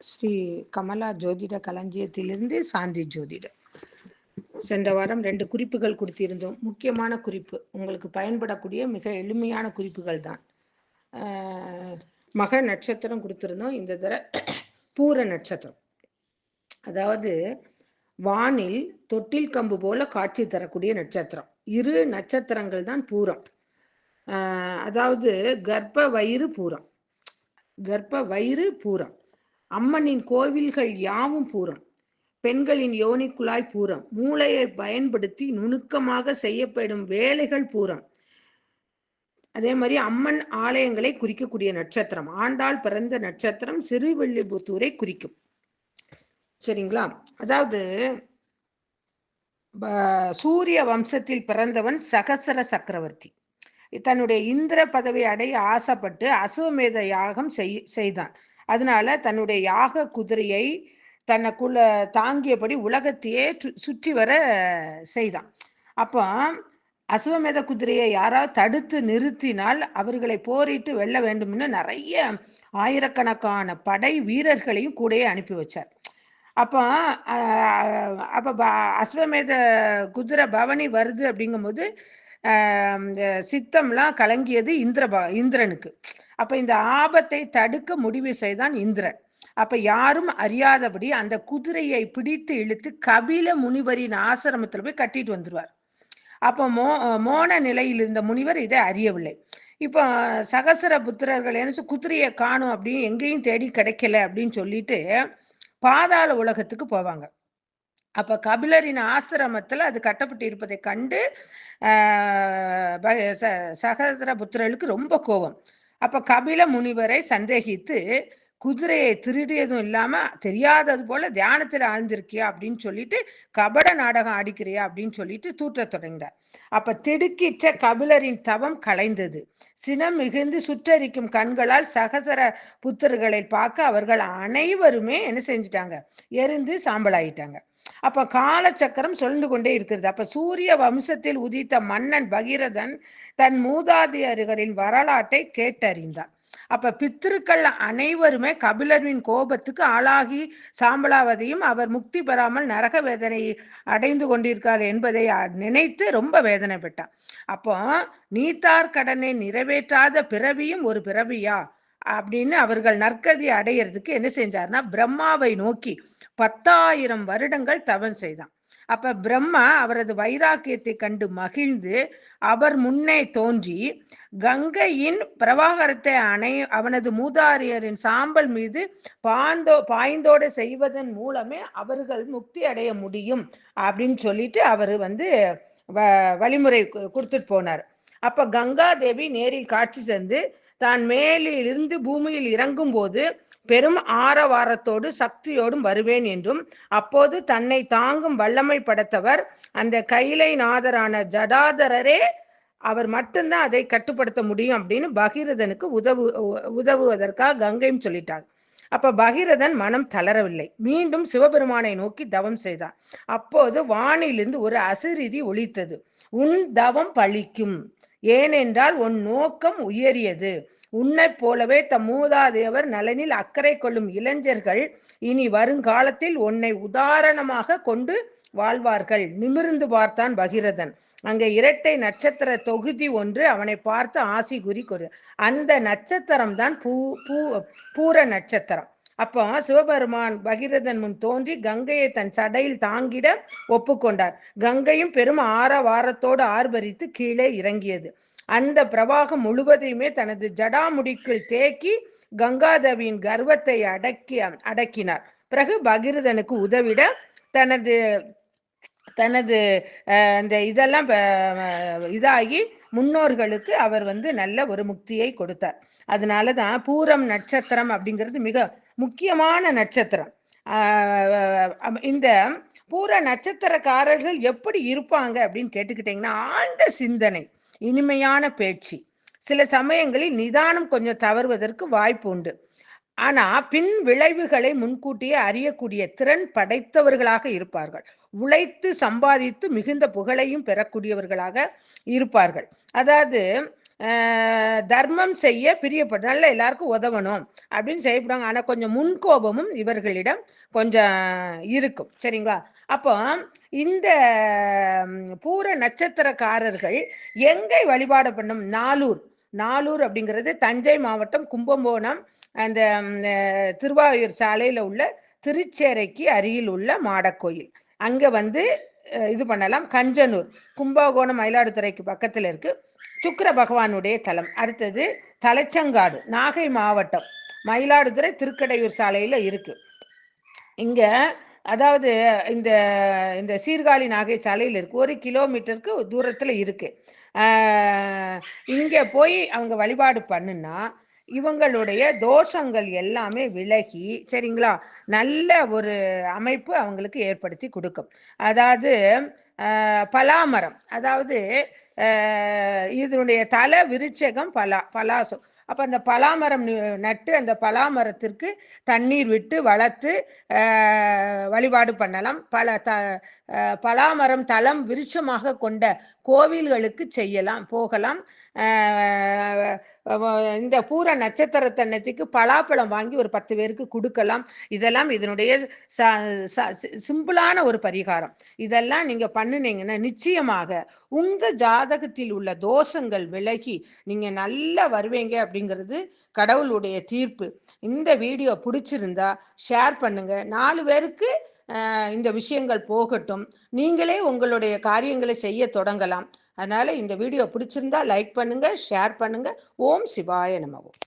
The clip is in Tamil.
ஸ்ரீ கமலா ஜோதிட களஞ்சியத்திலிருந்து சாந்தி ஜோதிட. சென்ற வாரம் ரெண்டு குறிப்புகள் கொடுத்திருந்தோம். முக்கியமான குறிப்பு உங்களுக்கு பயன்படக்கூடிய மிக எளிமையான குறிப்புகள் தான். மக நட்சத்திரம் கொடுத்திருந்தோம். இந்த தர பூர நட்சத்திரம். அதாவது வானில் தொட்டில் கம்பு போல காட்சி தரக்கூடிய நட்சத்திரம். இரு நட்சத்திரங்கள் தான் பூரம். அதாவது கர்ப்ப வயிறு பூரம். கர்ப்ப வயிறு பூரம். அம்மனின் கோவில்கள் யாவும் பூரம். பெண்களின் யோனிக்குழாய் பூரம். மூளையை பயன்படுத்தி நுணுக்கமாக செய்யப்படும் வேலைகள் பூரம். அதே மாதிரி அம்மன் ஆலயங்களை குறிக்கக்கூடிய நட்சத்திரம். ஆண்டாள் பிறந்த நட்சத்திரம் சிறுவெள்ளிபுத்தூரை குறிக்கும். சரிங்களா? அதாவது ப- சூரிய வம்சத்தில் பிறந்தவன் சகசர சக்கரவர்த்தி. தன்னுடைய இந்திர பதவி அடைய ஆசைப்பட்டு அசுவமேத யாகம் செய் செய்தான். அதனால தன்னுடைய யாக குதிரையை தன்னைக்குள்ள தாங்கியபடி உலகத்தையே சு- சுற்றி வர செய்தான். அப்போ அசுவமேத குதிரையை யாராவது தடுத்து நிறுத்தினால் அவர்களை போரிட்டு வெல்ல வேண்டும்னு நிறைய ஆயிரக்கணக்கான படை வீரர்களையும் கூடயே அனுப்பி வச்சார். அப்போ அப்போ ப- அஸ்வமேத குதிரை பவனி வருது அப்படிங்கும்போது சித்தம்லாம் கலங்கியது இந்திர ப- இந்திரனுக்கு. அப்ப இந்த ஆபத்தை தடுக்க முடிவு செய்தான் இந்திரன். அப்ப யாரும் அறியாதபடி அந்த குதிரையை பிடித்து இழுத்து கபில முனிவரின் ஆசிரமத்தில் போய் கட்டிட்டு வந்துருவார். அப்போ மோ மோன நிலையில் இருந்த முனிவர் இதை அறியவில்லை. இப்போ சகசர புத்திரர்கள் என்ன குதிரையை காணும் அப்படின்னு எங்கேயும் தேடி கிடைக்கல அப்படின்னு சொல்லிட்டு பாதாள உலகத்துக்கு போவாங்க. அப்ப கபிலரின் ஆசிரமத்துல அது கட்டப்பட்டு இருப்பதை கண்டு ஆஹ், ப- ச- சகசர புத்திரர்களுக்கு ரொம்ப கோபம். அப்ப கபில முனிவரை சந்தேகித்து குதிரையை திருடியதும் இல்லாம தெரியாதது போல தியானத்துல ஆழ்ந்திருக்கியா அப்படின்னு சொல்லிட்டு கபட நாடகம் ஆடிக்கிறியா அப்படின்னு சொல்லிட்டு தூற்ற தொடங்கினார். அப்ப திடுக்கிற்ற கபிலரின் தவம் கலைந்தது. சினம் மிகுந்து சுற்றரிக்கும் கண்களால் சகசர புத்தர்களை பார்க்க அவர்கள் அனைவருமே என்ன செஞ்சிட்டாங்க? எரிந்து சாம்பலாயிட்டாங்க. அப்ப காலச்சக்கரம் சொல்ந்து கொண்டே இருக்கிறது. அப்ப சூரிய வம்சத்தில் உதித்த மன்னன் பகீரதன் தன் மூதாதையர்களின் வரலாற்றை கேட்டறிந்தான். அப்ப பித்திருக்கள் அனைவருமே கபிலரின் கோபத்துக்கு ஆளாகி சாம்பலாவதையும் அவர் முக்தி பெறாமல் நரக வேதனை அடைந்து கொண்டிருக்கார் என்பதை அ- நினைத்து ரொம்ப வேதனைப்பட்டான் அப்போ நீத்தார் கடனை நிறைவேற்றாத பிறவியும் ஒரு பிறவியா? அப்படின்னு அவர்கள் நற்கதி அடையிறதுக்கு என்ன செஞ்சார்னா பிரம்மாவை நோக்கி பத்தாயிரம் வருடங்கள் தவம் செய்தான். அப்ப பிரம்மா அவரது வைராக்கியத்தை கண்டு மகிழ்ந்து அவர் முன்னே தோன்றி கங்கையின் பிரவாகரத்தை அணை அவனது மூதாரியரின் சாம்பல் மீது பாய்ந்தோ பாய்ந்தோட செய்வதன் மூலமே அவர்கள் முக்தி அடைய முடியும் அப்படின்னு சொல்லிட்டு அவர் வந்து வ- வழிமுறை கொடுத்துட்டு போனார். அப்ப கங்கா தேவி நேரில் காட்சி சென்று தான் மேலிருந்து இருந்து பூமியில் இறங்கும் போது பெரும் ஆரவாரத்தோடு சக்தியோடும் வருவேன் என்றும் அப்போது தன்னை தாங்கும் வல்லமை படைத்தவர் அந்த கைலை நாதரான ஜடாதரரே அவர் மட்டும்தான் அதை கட்டுப்படுத்த முடியும் அப்படின்னு பகீரதனுக்கு உதவு உ- உதவுவதற்காக கங்கையும் சொல்லிட்டார். அப்ப பகீரதன் மனம் தளரவில்லை. மீண்டும் சிவபெருமானை நோக்கி தவம் செய்தான் அப்போது வானிலிருந்து ஒரு அசிரிதி ஒழித்தது உன் தவம் பலிக்கும் ஏனென்றால் உன் நோக்கம் உயரியது. உன்னைப் போலவே தம் மூதாதையவர் நலனில் அக்கறை கொள்ளும் இளைஞர்கள் இனி வருங்காலத்தில் உன்னை உதாரணமாக கொண்டு வாழ்வார்கள். நிமிர்ந்து பார்த்தான் பகிரதன். அங்கே இரட்டை நட்சத்திர தொகுதி ஒன்று அவனை பார்த்து ஆசி குறி கொடு. அந்த நட்சத்திரம் தான் பூ பூ பூர நட்சத்திரம். அப்போ சிவபெருமான் பகிரதன் முன் தோன்றி கங்கையை தன் சடையில் தாங்கிட ஒப்புக்கொண்டார். கங்கையும் பெரும் ஆரவாரத்தோடு ஆர்ப்பரித்து கீழே இறங்கியது. அந்த பிரவாகம் முழுவதையுமே தனது ஜடாமுடிக்குள் தேக்கி கங்காதேவியின் கர்வத்தை அடக்கி அடக்கினார். பிறகு பகிரதனுக்கு உதவிட தனது தனது இந்த அந்த இதெல்லாம் இதாகி முன்னோர்களுக்கு அவர் வந்து நல்ல ஒரு முக்தியை கொடுத்தார். அதனால தான் பூரம் நட்சத்திரம் அப்படிங்கிறது மிக முக்கியமான நட்சத்திரம். இந்த பூர நட்சத்திரக்காரர்கள் எப்படி இருப்பாங்க அப்படின்னு கேட்டுக்கிட்டிங்கன்னா ஆழ்ந்த சிந்தனை. இனிமையான பேச்சு. சில சமயங்களில் நிதானம் கொஞ்சம் தவறுவதற்கு வாய்ப்பு உண்டு. ஆனா பின் விளைவுகளை முன்கூட்டியே அறியக்கூடிய திறன் படைத்தவர்களாக இருப்பார்கள். உழைத்து சம்பாதித்து மிகுந்த புகழையும் பெறக்கூடியவர்களாக இருப்பார்கள். அதாவது தர்மம் செய்ய பிரியப்பட நல்ல எல்லாருக்கும் உதவணும் அப்படின்னு செய்யப்படுவாங்க ஆனால் கொஞ்சம் முன்கோபமும் இவர்களிடம் கொஞ்சம் இருக்கும். சரிங்களா? அப்போ இந்த பூர நட்சத்திரக்காரர்கள் எங்கே வழிபாடு பண்ணும்? நாலூர். நாலூர் அப்படிங்கிறது தஞ்சை மாவட்டம் கும்பகோணம் அந்த திருவாயூர் சாலையில் உள்ள திருச்சேரைக்கு அருகில் உள்ள மாடக்கோயில். அங்கே வந்து இது பண்ணலாம். கஞ்சனூர். கும்பகோணம் மயிலாடுதுறைக்கு பக்கத்தில் இருக்கு. சுக்கர பகவானுடைய தலம். அடுத்தது தலைச்சங்காடு நாகை மாவட்டம். மயிலாடுதுறை திருக்கடையூர் சாலையில் இருக்கு. இங்கே அதாவது இந்த இந்த சீர்காழி நாகை சாலையில் இருக்கு. ஒரு கிலோமீட்டருக்கு தூரத்தில் இருக்கு. இங்கே போய் அவங்க வழிபாடு பண்ணுனா இவங்களுடைய தோஷங்கள் எல்லாமே விலகி சரிங்களா? நல்ல ஒரு அமைப்பு அவங்களுக்கு ஏற்படுத்தி கொடுக்கும். அதாவது பலாமரம். அதாவது இதனுடைய தலை விருட்சகம் பலா பலாசம். அப்போ அந்த பலாமரம் நட்டு அந்த பலாமரத்திற்கு தண்ணீர் விட்டு வளர்த்து வழிபாடு பண்ணலாம். பல த பலாமரம் தளம் விருட்சமாக கொண்ட கோவில்களுக்கு செய்யலாம் போகலாம். இந்த பூர நட்சத்திரத்தன்னத்துக்கு பலாப்பழம் வாங்கி ஒரு பத்து பேருக்கு கொடுக்கலாம். இதெல்லாம் இதனுடைய சிம்பிளான ஒரு பரிகாரம். இதெல்லாம் நீங்க பண்ணினீங்கன்னா நிச்சயமாக உங்க ஜாதகத்தில் உள்ள தோஷங்கள் விலகி நீங்க நல்லா வருவீங்க அப்படிங்கிறது கடவுளுடைய தீர்ப்பு. இந்த வீடியோ பிடிச்சிருந்தா ஷேர் பண்ணுங்க. நாலு பேருக்கு இந்த விஷயங்கள் போகட்டும். நீங்களே உங்களுடைய காரியங்களை செய்ய தொடங்கலாம். அதனால இந்த வீடியோ பிடிச்சிருந்தா லைக் பண்ணுங்க ஷேர் பண்ணுங்க. ஓம் சிவாய நமவோம்